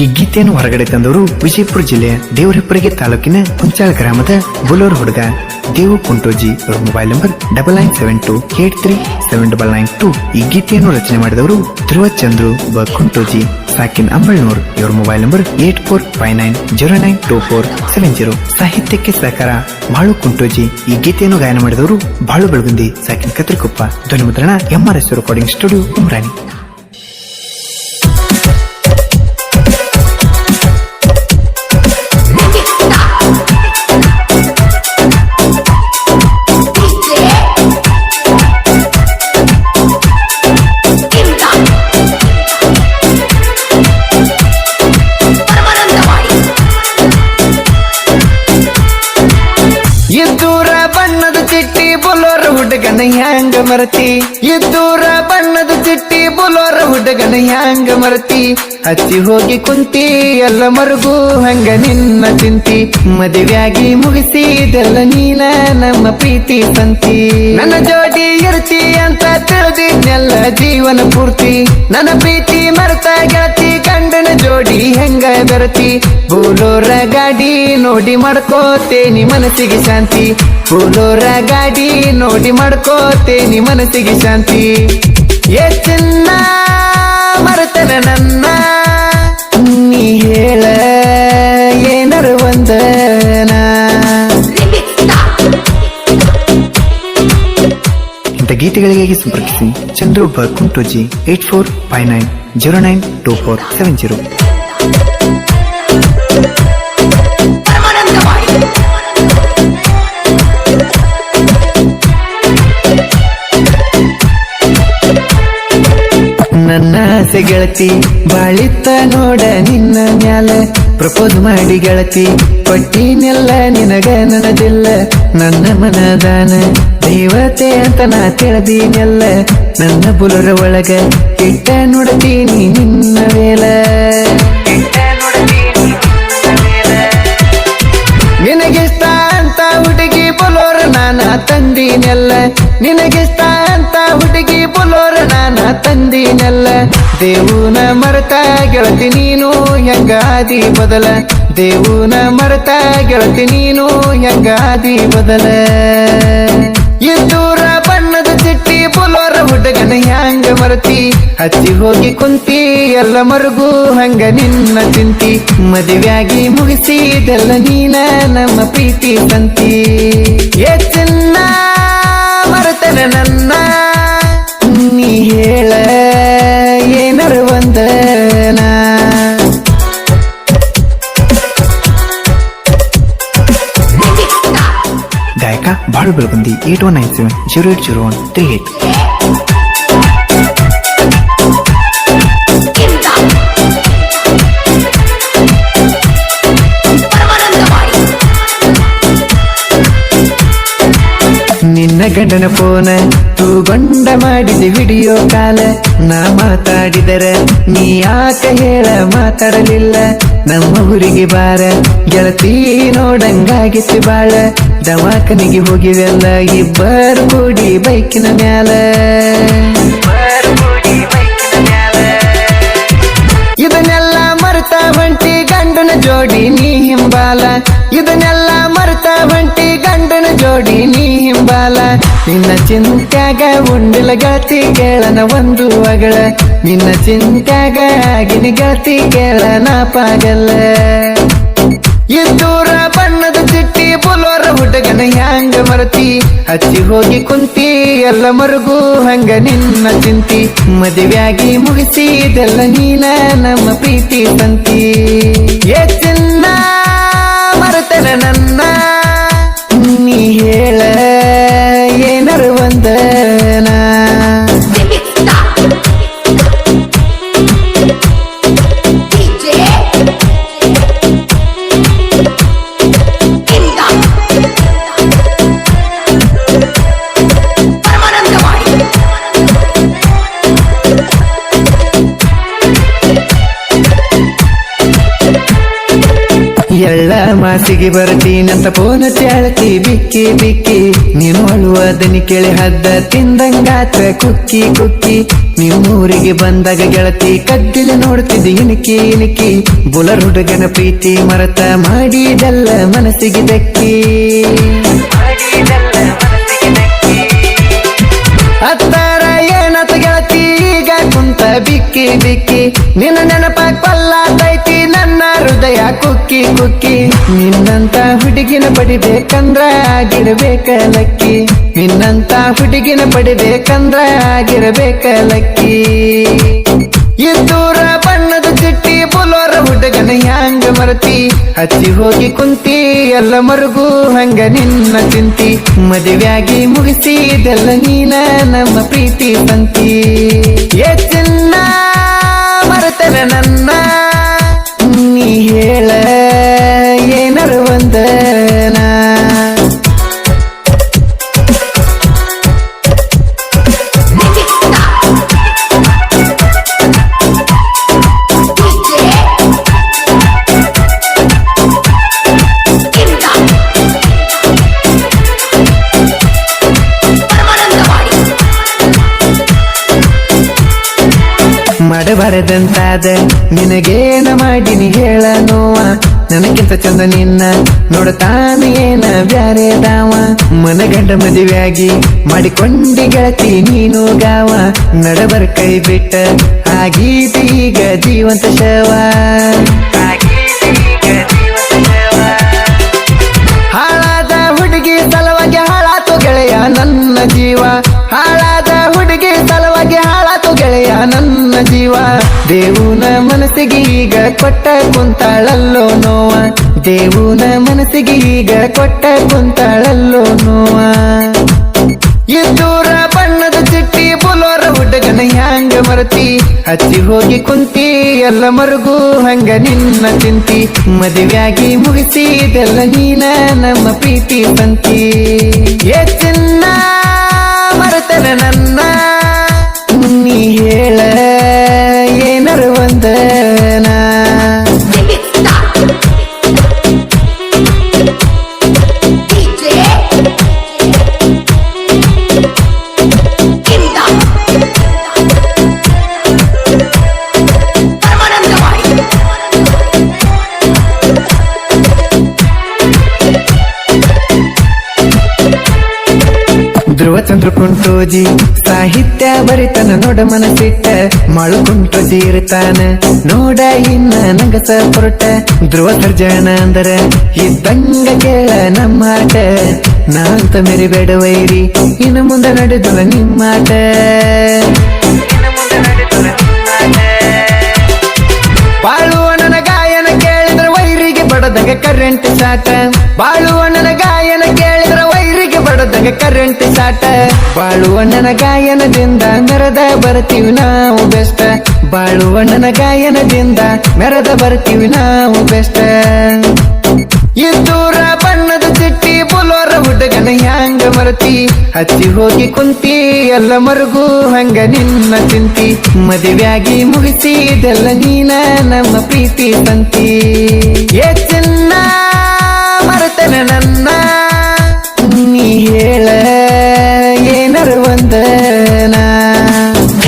ಈ ಗೀತೆಯನ್ನು ಹೊರಗಡೆ ತಂದವರು ವಿಜಯಪುರ ಜಿಲ್ಲೆಯ ದೇವರಪ್ಪರಿಗೆ ತಾಲೂಕಿನ ಕುಂಚಾಳ ಗ್ರಾಮದ ಬುಲೋರ್ ಹುಡುಗ ದೇವು ಕುಂಟೋಜಿ ಅವರ mobile number double nine seven two eight three seven double nine two ಈ ಗೀತೆಯನ್ನು ರಚನೆ ಮಾಡಿದವರು ಧ್ರುವ ಚಂದ್ರು ಬ ಕುಂಟೋಜಿ. ಸಾಕಿನ್ ಅಂಬಳ್ನೂರ್ ಇವರ mobile number eight four five nine zero nine two four seven zero ಸಾಹಿತ್ಯಕ್ಕೆ ಸಹಕಾರ ಬಾಳು ಕುಂಟೋಜಿ. ಈ ಗೀತೆಯನ್ನು ಗಾಯನ ಮಾಡಿದವರು ಬಾಳು ಬೆಳಗುಂದಿ, ಸಾಕಿನ್ ಕತ್ರಿಕೊಪ್ಪ ಧ್ವನಿ ಮುದ್ರಣ M R S recording studio Umrani. ಹುಡುಗನ ಹ್ಯಾಂಗ ಮರತಿ? ಇದ್ದೂರ ಬಣ್ಣದ ಚಿಟ್ಟಿ, ಬುಲೋರ ಹುಡುಗನ ಹ್ಯಾಂಗ ಮರತಿ? ಹತ್ತಿ ಹೋಗಿ ಕುಂತಿ, ಎಲ್ಲ ಮರುಗು ಹಂಗ ನಿನ್ನ ತಿಂತಿ. ಮದುವೆಯಾಗಿ ಮುಗಿಸಿದೆಲ್ಲ ನೀನ ನಮ್ಮ ಪ್ರೀತಿ ತಂತಿ ನನ್ನ ಜೋಡಿ ಇರ್ತಿ ಅಂತ ತಿಳಿದಿದ್ನೆಲ್ಲ ಜೀವನ ಪೂರ್ತಿ. ನನ್ನ ಪ್ರೀತಿ ಮರೆತ ಗೆಳತಿ ಗಂಡನ ಜೋಡಿ ಹೆಂಗ ಬರತಿ? ಬೋಲೋರ ಗಾಡಿ ನೋಡಿ ಮಾಡ್ಕೋತೇನಿ ಮನಸ್ಸಿಗೆ ಶಾಂತಿ. ಬೋಲೋರ ಗಾಡಿ ನೋಡಿ ಮಾಡ್ಕೋತೇನಿ ಮನಸ್ಸಿಗೆ ಶಾಂತಿ. ಏ ಚಿನ್ನ, ಮರೆತನ ನನ್ನ. ನೀ ಹೇಳ ಏನಾರ ಇಂಥ ಗೀತೆಗಳಿಗಾಗಿ ಸಂಪರ್ಕಿಸಿ. Chandru Kuntoji eight four five nine zero nine two four seven zero ನನ್ನ ಆಸೆ ಗೆಳತಿ ಬಾಳಿತ್ತ ನೋಡ ನಿನ್ನ ಮ್ಯಾಲ ಪ್ರಪೋಸ್ ಮಾಡಿ ಗೆಳತಿ, ಪಟ್ಟಿನೆಲ್ಲ ನಿನಗ ನನದಿಲ್ಲ ನನ್ನ ಮನದಾನ, ದೇವತೆ ಅಂತ ನಾ ತಿಳಿದೀನೆಲ್ಲ. ನನ್ನ ಬುಲರ ಒಳಗ ಕೆಟ್ಟ ನೋಡ್ತೀನಿ ನಿನ್ನ ವೇಲ. ನಿನಗಿಷ್ಟ ಅಂತ ಹುಡುಗಿ ಬುಲೋರ ನಾನ ತಂದೀನೆಲ್ಲ. ನಿನಗಿಷ್ಟ ಅಂತ ದೇವುನ ಮರತ ಗೆಳತಿ ನೀನು ಹೆಂಗಾದಿ ಬದಲ? ದೇವುನ ಮರತ ಗೆಳತಿ ನೀನು ಹೆಂಗಾದಿ ಬದಲ? ಎದ್ದೂರ ಬಣ್ಣದ ಚಿಟ್ಟಿ ಪುಲ್ವರ ಹುಡುಗನ ಹ್ಯಾಂಗ ಮರತಿ? ಹಚ್ಚಿ ಹೋಗಿ ಕುಂತಿ, ಎಲ್ಲ ಮರುಗು ಹಂಗ ನಿನ್ನ ತಿಂತಿ. ಮದುವೆಯಾಗಿ ಮುಗಿಸಿದೆಲ್ಲ ನೀನ ನಮ್ಮ ಪ್ರೀತಿ ತಂತಿ ಏ ಚಿನ್ನ ಮರತನ ನನ್ನ ಬಾಳು Belagundi eight one nine seven zero eight zero one three eight. ನಿನ್ನ ಗಂಡನ ಫೋನ ತೂಗೊಂಡ ಮಾಡಿದೆ ವಿಡಿಯೋ ಕಾಲ ನಾ ಮಾತಾಡಿದರ ನೀ ಯಾಕ ಹೇಳ ಮಾತಾಡಲಿಲ್ಲ? ನಮ್ಮ ಊರಿಗೆ ಬಾರ ಗೆಳತಿ ನೋಡಂಗಾಗಿತ್ತು ಬಾಳ. ದವಾಖನಿಗೆ ಹೋಗಿವೆಲ್ಲ, ಇಬ್ಬರು ಕೂಡಿ ಬೈಕಿನ ಮ್ಯಾಲ. ಇದನ್ನೆಲ್ಲ ಮರೆತ ಬಂಟಿ ಗಂಡನ ಜೋಡಿ ನೀ ಹಿಂಬಾಲ. ಇದನ್ನೆಲ್ಲ ಮರೆತ ಬಂಟಿ ಗಂಡನ ಜೋಡಿ ನೀ ಹಿಂಬಾಲ. ನಿನ್ನ ಚಿಂತ್ಯಾಗ ಉಂಡಿಲ ಗೆಳತಿ ಕೇಳನ ಒಂದು ಅಗಳ ನಿನ್ನ ಚಿಂತ್ಯಾಗ ಆಗಿನ ಗೆಳತಿ ಕೇಳನ ಪಾಗಲ್ಲ ಇದ್ದೂರ ಹಚ್ಚಿ ಹೋಗಿ ಕುಂತಿ, ಎಲ್ಲ ಮರುಗು ಹಂಗ ನಿನ್ನ ಚಿಂತಿ. ಮದುವೆಯಾಗಿ ಮುಗಿಸಿದೆಲ್ಲ ನೀನ ನಮ್ಮ ಪ್ರೀತಿ ತಂತಿ ಏ ಚಿನ್ನ, ಮರೆತನ ನನ್ನ ಮಾಸಿಗೆ ಬರ್ತೀನಂತ ಪೋನ ಚಾಳತಿ, ಬಿಕ್ಕಿ ಬಿಕ್ಕಿ. ನೀನು ಅಳುವದನಿ ಕೇಳಿ ಹದ್ದ, ತಿಂದಂಗಾತ ಕುಕ್ಕಿ ಕುಕ್ಕಿ. ಊರಿಗೆ ಬಂದಾಗ ಗೆಳತಿ, ಕದ್ದಿಲ ನೋಡ್ತಿದ್ದು ಇಣಿಕಿ ಇಣಿಕಿ ಬುಲರ್ ಹುಡುಗನ ಪ್ರೀತಿ ಮರತ ಮಾಡಿದಲ್ಲ ಮನಸ್ಸಿಗೆ ದಕ್ಕಿ ಅತ್ತಾರ ಏನತ ಗೆಳತಿ, ಈಗ ಕುಂತ ಬಿಕ್ಕಿ ಬಿಕ್ಕಿ. ನಿನ್ನ ನೆನಪಾಗ ಪಲ್ಲಾತೈತಿ ಹೃದಯ ಕುಕ್ಕಿ ಕುಕ್ಕಿ ನಿನ್ನಂತ ಹುಡುಗಿನ ಪಡಿಬೇಕಂದ್ರ ಆಗಿರ್ಬೇಕ ಲಕ್ಕಿ. ನಿನ್ನಂತ ಹುಡುಗಿನ ಪಡಿಬೇಕಂದ್ರ ಆಗಿರಬೇಕ ಲಕ್ಕಿ. ಇದ್ದೂರ ಬಣ್ಣದ ಚಿಟ್ಟಿ, ಬುಲೋರ ಹುಡುಗನ ಹ್ಯಾಂಗ ಮರತಿ. ಹಚ್ಚಿ ಹೋಗಿ ಕುಂತಿ, ಎಲ್ಲ ಮರುಗು ಹಂಗ ನಿನ್ನ ತಿಂತಿ. ಮದುವೆಯಾಗಿ ಮುಗಿಸಿದೆಲ್ಲ ನೀನ ನಮ್ಮ ಪ್ರೀತಿ ಬಂತಿ ಏ ಚಿನ್ನ ಮರತನ ನನ್ನ ಹೇಳ ಮಾಡಬಾರದಂತಾದ ನಿನಗೇನ ಮಾಡಿನಿ ಹೇಳ ನೋವ. ನನಗಿಂತ ಚಂದ ನಿನ್ನ ನೋಡತಾನ ಏನ ಬ್ಯಾರೆ ದಾವ ಮನಗಂಡ ಮದುವೆಯಾಗಿ ಮಾಡಿಕೊಂಡಿ ಗೆಳತಿ ನೀನು ಗಾವ. ನಡಬರ್ ಕೈ ಬಿಟ್ಟ ಆಗೀತ ಈಗ ಜೀವಂತ ಶವ. ಕುಂತಾಳಲ್ಲೋ ನೋವ? ದೇವುನ ಮನಸ್ಸಿಗೆ ಈಗ ಕೊಟ್ಟ ಕುಂತಾಳಲ್ಲೋ ನೋವ? ಎದ್ದೂರ ಬಣ್ಣದ ಚಿಟ್ಟಿ, ಬುಲೋರ ಹುಡುಗನ ಹ್ಯಾಂಗ ಮರತಿ? ಹಚ್ಚಿ ಹೋಗಿ ಕುಂತಿ, ಎಲ್ಲ ಮರುಗು ಹಂಗ ನಿನ್ನ ತಿಂತಿ. ಮದುವೆಯಾಗಿ ಮುಗಿಸಿದೆಲ್ಲ ನೀನ ನಮ್ಮ ಪ್ರೀತಿ ಸಂತಿ. ಧ್ರುವ ಚಂದ್ರ ಕುಂಟೋಜಿ ಸಾಹಿತ್ಯ ಬರಿತನ ನೋಡ ಮನಸ್ಸಿಟ್ಟ, ಮಳು ಕುಂಟೋಜಿ ಇರ್ತಾನ, ನೋಡ ಇನ್ನ ನಂಗಸ ಪೊರಟ. ಧ್ರುವ ಸರ್ಜನ ಅಂದರ, ಇದ್ದಂಗ ಕೇಳ ನಮ್ಮ ಆಟ ನಾಂತ ಮೇರಿ ವೈರಿ, ಇನ್ನು ಮುಂದೆ ನಡೆದುವ ನಿಮ್ಮಾಟ. ಬಾಳುವ ಗಾಯನ ಕೇಳಿದ್ರ ವೈರಿಗೆ ಬಡದಾಗ ಕರೆಂಟ್ ಸಾಟ. ಬಾಳುವ ನನ್ನ ಗಾಯನ ವೈರಿಗೆ ಕರೆಂಟ್ ಸಾಟ. ಬಾಳುವಣ್ಣನ ಗಾಯನದಿಂದ ಮೆರದ ಬರ್ತೀವಿ ನಾವು ಬೆಸ್ಟ್ ಬಾಳುವಣ್ಣನ ಗಾಯನದಿಂದ ಮೆರದ ಬರ್ತೀವಿ ನಾವು ಬೆಸ್ಟ್ ಇದ್ದೂರ ಬಣ್ಣದ ಚಿಟ್ಟಿ, ಬುಲೋರ ಹುಡುಗನ ಹ್ಯಾಂಗ ಮರತಿ? ಹತ್ತಿ ಹೋಗಿ ಕುಂತಿ, ಎಲ್ಲ ಮರುಗು ಹಂಗ ನಿನ್ನ ತಿಂತಿ. ಮದುವೆಯಾಗಿ ಮುಗಿಸಿದೆಲ್ಲ ನೀನ ನಮ್ಮ ಪ್ರೀತಿ ತಂತಿ. ಏ ಚಿನ್ನ, ಮರತನ ನನ್ನ. ಹೇಳ